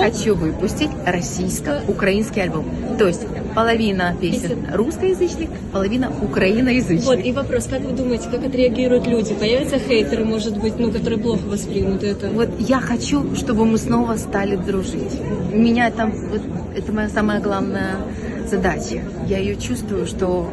Хочу выпустить российско-украинский альбом. То есть половина песен русскоязычных, половина украиноязычных. Вот, и вопрос, как вы думаете, как отреагируют люди? Появятся хейтеры, может быть, ну, которые плохо воспримут это? Вот я хочу, чтобы мы снова стали дружить. Меня там, вот, это моя самая главная задача. Я ее чувствую, что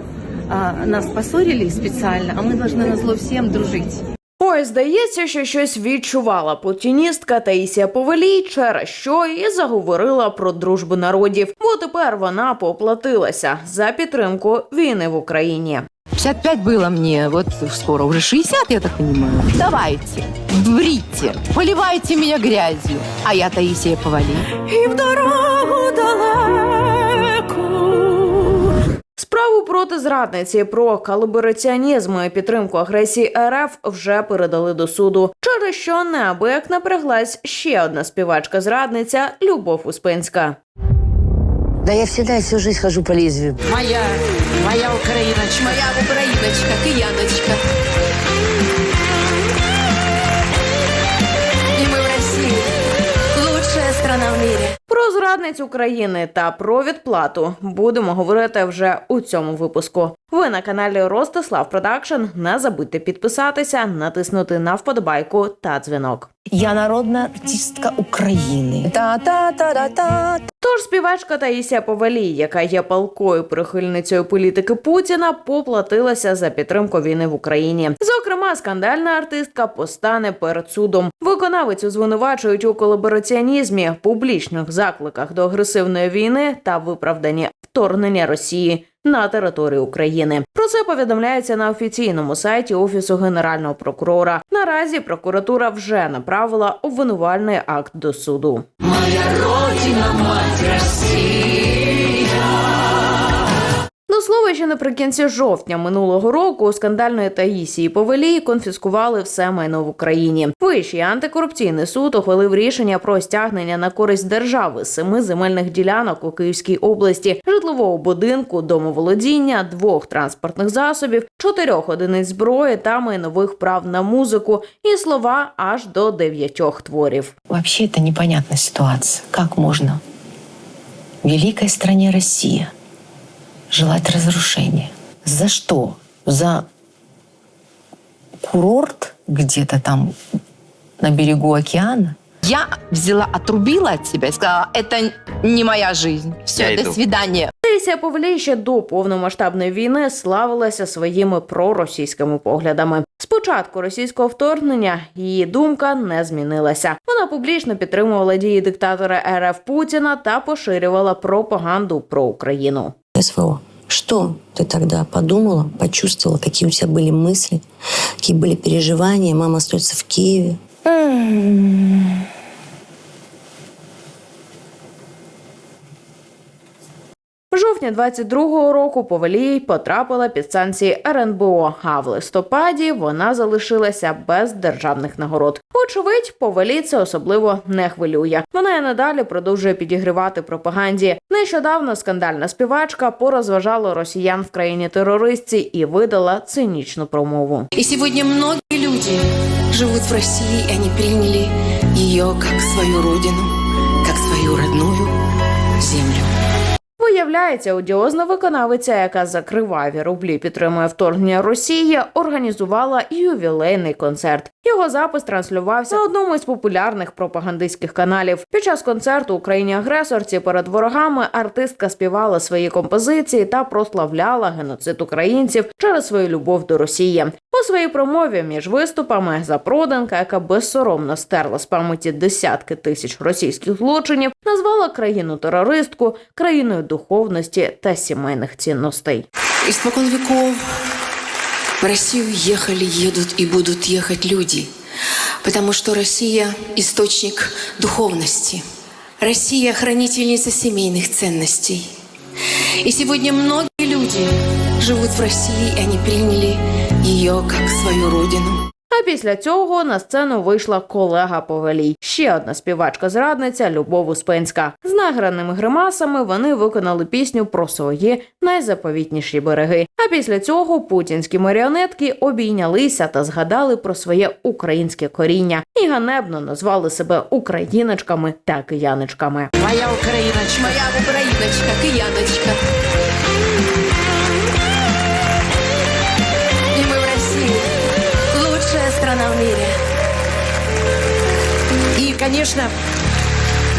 а, нас поссорили специально, а мы должны на зло всем дружить. Ой, здається, що щось відчувала путіністка Таїсія Повелій, через що і заговорила про дружбу народів, бо тепер вона поплатилася за підтримку війни в Україні. 55 было мне, вот скоро уже 60, я так понимаю. Давайте, брите, поливайте меня грязью, а я Таисия Повали. І в дорогу далеку. Справу проти зрадниці про колабораціонізм і підтримку агресії РФ вже передали до суду, через що неабияк напряглась ще одна співачка-зрадниця Любов Успенська. Да я всегда всю жизнь хожу по лезвию. Моя, моя Украиночка. Моя Украиночка, кияночка. Зрадниць України та про відплату будемо говорити вже у цьому випуску. Ви на каналі Ростислав Продакшн. Не забудьте підписатися, натиснути на вподобайку та дзвінок. Я народная артистка Украины. Та-та-та-та-та. Тож співачка Таїсія Повалій, яка є палкою прихильницею політики Путіна, поплатилася за підтримку війни в Україні. Зокрема, скандальна артистка постане перед судом. Виконавицю звинувачують у колабораціонізмі, публічних закликах до агресивної війни та виправданні вторгнення Росії. На території України про це повідомляється на офіційному сайті офісу генерального прокурора. Наразі прокуратура вже направила обвинувальний акт до суду. До слова, ще наприкінці жовтня минулого року у скандальної Таїсії Повелій конфіскували все майно в Україні. Вищий антикорупційний суд ухвалив рішення про стягнення на користь держави семи земельних ділянок у Київській області, житлового будинку, домоволодіння, двох транспортних засобів, чотирьох одиниць зброї та майнових прав на музику і слова аж до дев'ятьох творів. Вообще это непонятная ситуация. Как можно в великой стране Россия желать разрушения? За что? За курорт где-то там на берегу океана? Я взяла, отрубила от себя и сказала, это не моя жизнь. Все, Я до иду. свидания. Таїсія Повалій ще до повномасштабної війни славилася своїми проросійськими поглядами. Спочатку російського вторгнення її думка не змінилася. Вона публічно підтримувала дії диктатора РФ Путіна та поширювала пропаганду про Україну. СВО. Что ты тогда подумала, почувствовала, какие у тебя были мысли, какие были переживания? Мама остается в Киеве. Жовтня 22-го року Повалій потрапила під санкції РНБО, а в листопаді вона залишилася без державних нагород. Очевидь, Повалій це особливо не хвилює. Вона і надалі продовжує підігривати пропаганді. Нещодавно скандальна співачка порозважала росіян в країні терористці і видала цинічну промову. И сегодня многие люди живут в России, и они приняли ее как свою родину, как свою родную землю. Виявляється, одіозна виконавиця, яка за криваві рублі підтримує вторгнення Росії, організувала ювілейний концерт. Його запис транслювався на одному із популярних пропагандистських каналів. Під час концерту Україні агресорці перед ворогами артистка співала свої композиції та прославляла геноцид українців через свою любов до Росії. У своїй промові між виступами запроданка, яка безсоромно стерла з пам'яті десятки тисяч російських злочинів, назвала країну терористку країною духовності та сімейних цінностей. Испокон веков в Россию ехали, едут и будут ехать люди, потому что Россия – источник духовности. Россия – хранительница семейных ценностей. И сегодня многие люди живут в России, и они приняли ее как свою родину. А після цього на сцену вийшла колега Повелій, ще одна співачка-зрадниця Любов Успенська. З награними гримасами вони виконали пісню про свої найзаповітніші береги. А після цього путінські маріонетки обійнялися та згадали про своє українське коріння і ганебно назвали себе україночками та кияночками. Моя Украиночка. Моя Украиночка, кияночка. конечно,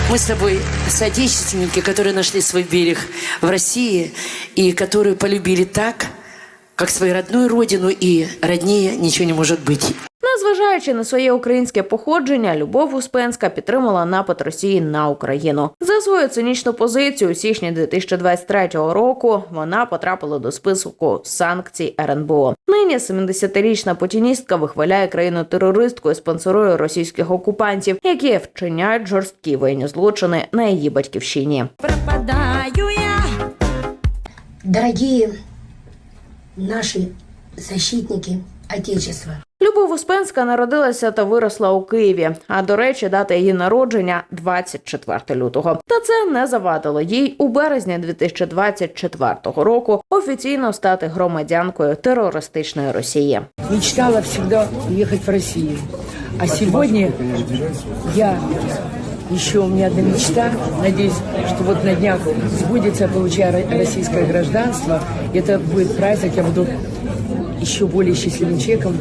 мы с тобой соотечественники, которые нашли свой берег в России и которые полюбили так, как свою родную родину, и роднее ничего не может быть. Незважаючи на своє українське походження, Любов Успенська підтримала напад Росії на Україну. За свою цинічну позицію у січні 2023 року вона потрапила до списку санкцій РНБО. Нині 70-річна путіністка вихваляє країну терористку і спонсорує російських окупантів, які вчиняють жорсткі воєнні злочини на її батьківщині. Дорогие наши защитники Отечества, Любов Успенська народилася та виросла у Києві. А до речі, дата її народження 24 лютого. Та це не завадило їй у березні 2024 року офіційно стати громадянкою терористичної Росії. мечтала всегда уехать в Россию. А сегодня я еще у меня одна мечта. Надеюсь, что вот на днях сбудется, я получаю ро- российское гражданство. Это будет праздник, я буду еще более счастливым человеком,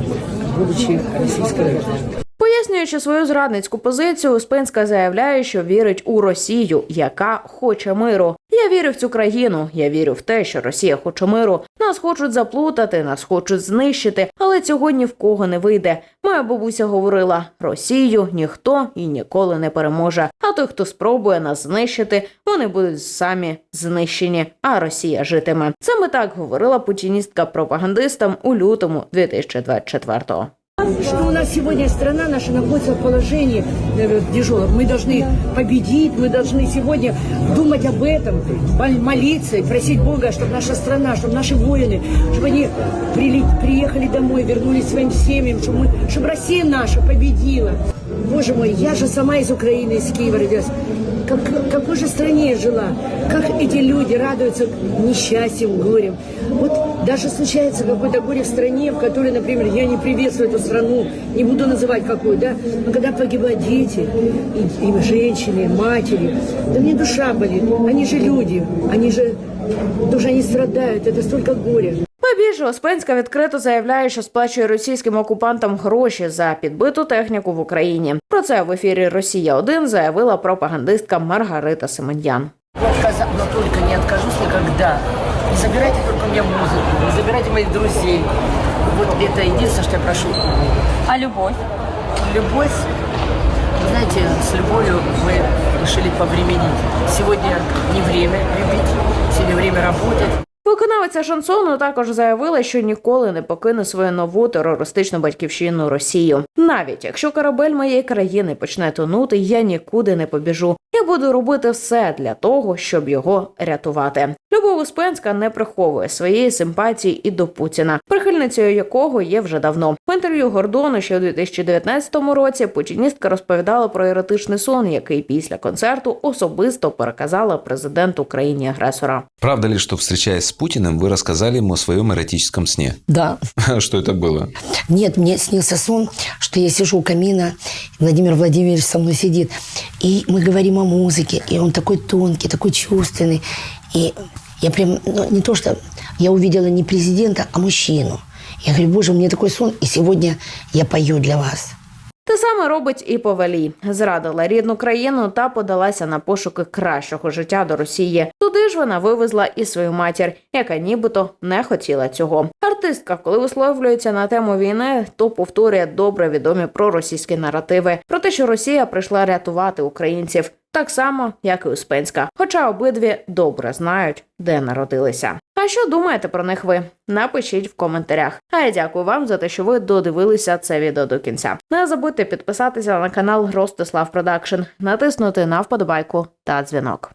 будучи российской гражданкой. Пояснюючи свою зрадницьку позицію, Успенська заявляє, що вірить у Росію, яка хоче миру. Я вірю в цю країну. Я вірю в те, що Росія хоче миру. Нас хочуть заплутати, нас хочуть знищити, але цього ні в кого не вийде. Моя бабуся говорила: Росію ніхто і ніколи не переможе. А той, хто спробує нас знищити, вони будуть самі знищені. А Росія житиме. Саме так говорила путіністка пропагандистам у лютому 2024-го. Что у нас сегодня страна наша находится в положении э, тяжелом. Мы должны победить, мы должны сегодня думать об этом, мол- молиться и просить Бога, чтобы наша страна, чтобы наши воины, чтобы они приехали домой, вернулись своим семьям, чтобы, мы, чтобы Россия наша победила. Боже мой, я же сама из Украины, из Киева родилась. Как, в какой же стране я жила? Как эти люди радуются несчастьем, горем. Вот даже случается какое-то горе в стране, в которой, например, я не приветствую эту страну, не буду называть какую, да, но когда погибают дети, и, и женщины, и матери, да мне душа болит. Они же люди, они же тоже они страдают, это столько горя. Побільше Успенська відкрито заявляє, що сплачує російським окупантам гроші за підбиту техніку в Україні. Про це в ефірі Росія 1 заявила пропагандистка Маргарита Семен'ян. Я отказа- но только не откажусь никогда. Не забирайте только у меня музыку, не забирайте моих друзей. Вот это единственное, что я прошу. А любовь? Любовь, вы знаете, с любовью мы решили повременить. Сегодня не время любить, сегодня время работать. Виконавиця шансону також заявила, що ніколи не покине свою нову терористичну батьківщину Росію. Навіть якщо корабель моєї країни почне тонути, я нікуди не побіжу. Я буду робити все для того, щоб його рятувати. Любов Успенська не приховує своєї симпатії і до Путіна, прихильницею якого є вже давно. В інтерв'ю Гордону ще у 2019 році путіністка розповідала про еротичний сон, який після концерту особисто переказала президенту країні агресора. Правда ли, что, встречаясь с Путиным, вы рассказали ему о своем эротическом сне? Да. Что это было? нет, мне снился сон, что я сижу у камина, Владимир Владимирович со мной сидит, и мы говорим о музыке, и он такой тонкий, такой чувственный, и я прям, ну, не то что, я увидела не президента, а мужчину. Я говорю, боже, у меня такой сон, и сегодня я пою для вас. Те саме робить і Повалій. Зрадила рідну країну та подалася на пошуки кращого життя до Росії. Туди ж вона вивезла і свою матір, яка нібито не хотіла цього. Артистка, коли висловлюється на тему війни, то повторює добре відомі проросійські наративи про те, що Росія прийшла рятувати українців. Так само, як і Успенська, хоча обидві добре знають, де народилися. А що думаєте про них ви? Напишіть в коментарях. А я дякую вам за те, що ви додивилися це відео до кінця. Не забудьте підписатися на канал Ростислав Продакшн, натиснути на вподобайку та дзвінок.